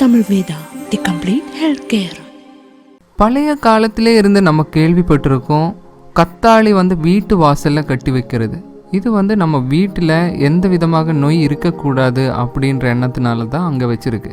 Tamil Veda the complete health care. பழைய காலத்திலே இருந்து நம்ம கேள்விப்பட்டிருக்கோம் கத்தாழி வந்து வீட்டு வாசலில் கட்டி வைக்கிறது. இது வந்து நம்ம வீட்டில் எந்த விதமாக நோய் இருக்கக்கூடாது அப்படின்ற எண்ணத்தினால தான் அங்கே வச்சிருக்கு.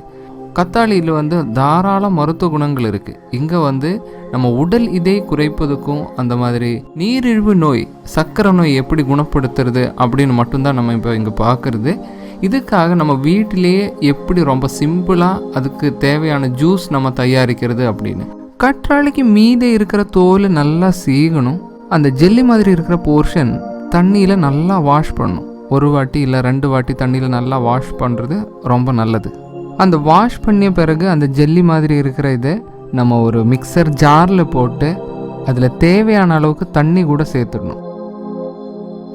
கத்தாழியில் வந்து தாராள மருத்துவ குணங்கள் இருக்குது இங்கே வந்து நம்ம உடல் இதை குறைப்பதுக்கும் அந்த மாதிரி நீரிழிவு நோய் சர்க்கரை நோய் எப்படி குணப்படுத்துறது அப்படின்னு மட்டும்தான் நம்ம இப்போ இங்கே பார்க்குறது இதுக்காக நம்ம வீட்டிலேயே எப்படி ரொம்ப சிம்பிளாக அதுக்கு தேவையான ஜூஸ் நம்ம தயாரிக்கிறது அப்படின்னு. கற்றாழைக்கு மீதே இருக்கிற தோல் நல்லா சீகணும். அந்த ஜெல்லி மாதிரி இருக்கிற போர்ஷன் தண்ணியில் நல்லா வாஷ் பண்ணணும். ஒரு வாட்டி இல்லை ரெண்டு வாட்டி தண்ணியில் நல்லா வாஷ் பண்ணுறது ரொம்ப நல்லது. அந்த வாஷ் பண்ணிய பிறகு அந்த ஜெல்லி மாதிரி இருக்கிற இதை நம்ம ஒரு மிக்சர் ஜாரில் போட்டு அதில் தேவையான அளவுக்கு தண்ணி கூட சேர்த்துடணும்.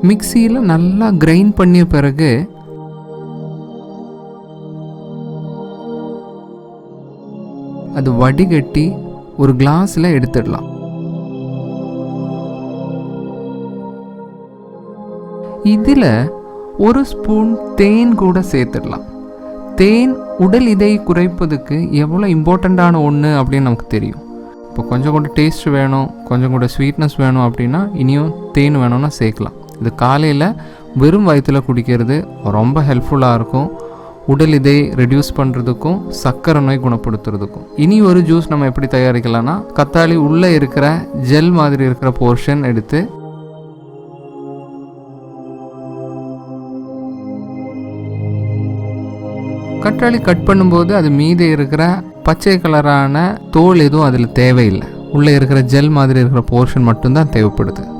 மிக்சியில் நல்லா கிரைண்ட் பண்ணிய பிறகு அது வடிகட்டி ஒரு கிளாஸில் எடுத்துடலாம். இதில் ஒரு ஸ்பூன் தேன் கூட சேர்த்துடலாம். தேன் உடல் இதை குறைப்பதுக்கு எவ்வளோ இம்பார்ட்டண்ட்டான ஒன்று அப்படின்னு நமக்கு தெரியும். இப்போ கொஞ்சம் கூட டேஸ்ட் வேணும் கொஞ்சம் கூட ஸ்வீட்னஸ் வேணும் அப்படின்னா இனியும் தேன் வேணும்னா சேர்க்கலாம். இது காலையில் வெறும் வயிற்றில் குடிக்கிறது ரொம்ப ஹெல்ப்ஃபுல்லாக இருக்கும். உடல் இதை ரெடியூஸ் பண்ணுறதுக்கும் சர்க்கரை நோய் குணப்படுத்துறதுக்கும். இனி ஒரு ஜூஸ் நம்ம எப்படி தயாரிக்கலாம்னா கத்தாழி உள்ளே இருக்கிற ஜெல் மாதிரி இருக்கிற போர்ஷன் எடுத்து கற்றாழி கட் பண்ணும்போது அது மீதே இருக்கிற பச்சை கலரான தோல் எதுவும் அதில் தேவையில்லை. உள்ளே இருக்கிற ஜெல் மாதிரி இருக்கிற போர்ஷன் மட்டும்தான் தேவைப்படுது.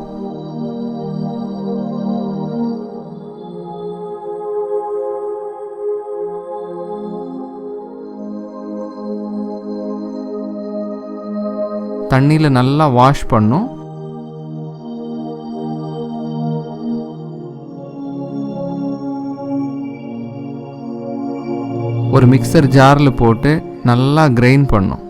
தண்ணியில் நல்லா வாஷ் பண்ணும். ஒரு மிக்சர் ஜாரில் போட்டு நல்லா கிரைண்ட் பண்ணும்.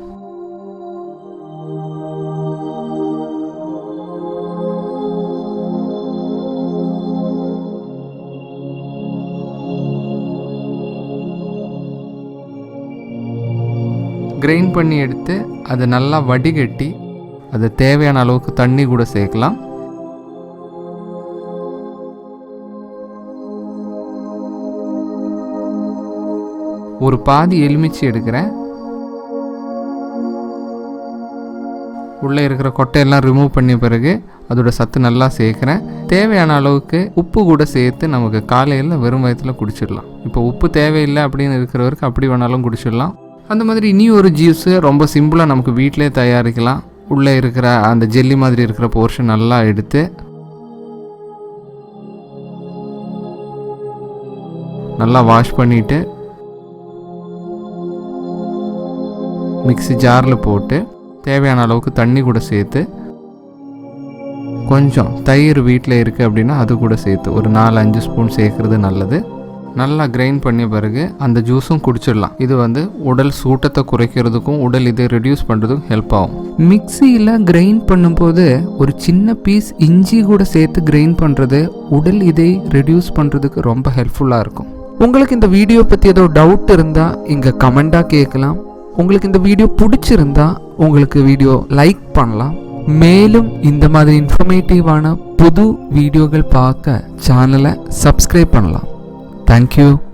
கிரைண்ட் பண்ணி எடுத்து அதை நல்லா வடிகட்டி அது தேவையான அளவுக்கு தண்ணி கூட சேர்க்கலாம். ஒரு பாதி எலுமிச்சி எடுக்கிறேன். உள்ளே இருக்கிற கொட்டையெல்லாம் ரிமூவ் பண்ணிய பிறகு அதோட சத்து நல்லா சேர்க்குறேன். தேவையான அளவுக்கு உப்பு கூட சேர்த்து நமக்கு காலையில் வெறும் வயத்தில் குடிச்சிடலாம். இப்போ உப்பு தேவையில்லை அப்படின்னு இருக்கிறவருக்கு அப்படி வேணாலும் குடிச்சிடலாம். அந்த மாதிரி இனி ஒரு ஜூஸு ரொம்ப சிம்பிளாக நமக்கு வீட்டிலே தயாரிக்கலாம். உள்ளே இருக்கிற அந்த ஜெல்லி மாதிரி இருக்கிற போர்ஷன் நல்லா எடுத்து நல்லா வாஷ் பண்ணிவிட்டு மிக்ஸி ஜாரில் போட்டு தேவையான அளவுக்கு தண்ணி கூட சேர்த்து கொஞ்சம் தயிர் வீட்டில் இருக்குது அப்படின்னா அது கூட சேர்த்து ஒரு நாலு அஞ்சு ஸ்பூன் சேர்க்குறது நல்லது. நல்லா கிரைண்ட் பண்ணிய பிறகு அந்த ஜூஸும் குடிச்சிடலாம். இது வந்து உடல் சூட்டத்தை குறைக்கிறதுக்கும் உடல் இதை ரெடியூஸ் பண்ணுறதுக்கும் ஹெல்ப் ஆகும். மிக்சியில் கிரைண்ட் பண்ணும்போது ஒரு சின்ன பீஸ் இஞ்சி கூட சேர்த்து கிரைண்ட் பண்ணுறது உடல் இதை ரெடியூஸ் பண்ணுறதுக்கு ரொம்ப ஹெல்ப்ஃபுல்லாக இருக்கும். உங்களுக்கு இந்த வீடியோ பற்றி ஏதோ டவுட் இருந்தால் இங்கே கமெண்ட்டாக கேட்கலாம். உங்களுக்கு இந்த வீடியோ பிடிச்சிருந்தா உங்களுக்கு வீடியோ லைக் பண்ணலாம். மேலும் இந்த மாதிரி இன்ஃபர்மேட்டிவான புது வீடியோகள் பார்க்க சேனலை சப்ஸ்கிரைப் பண்ணலாம். Thank you.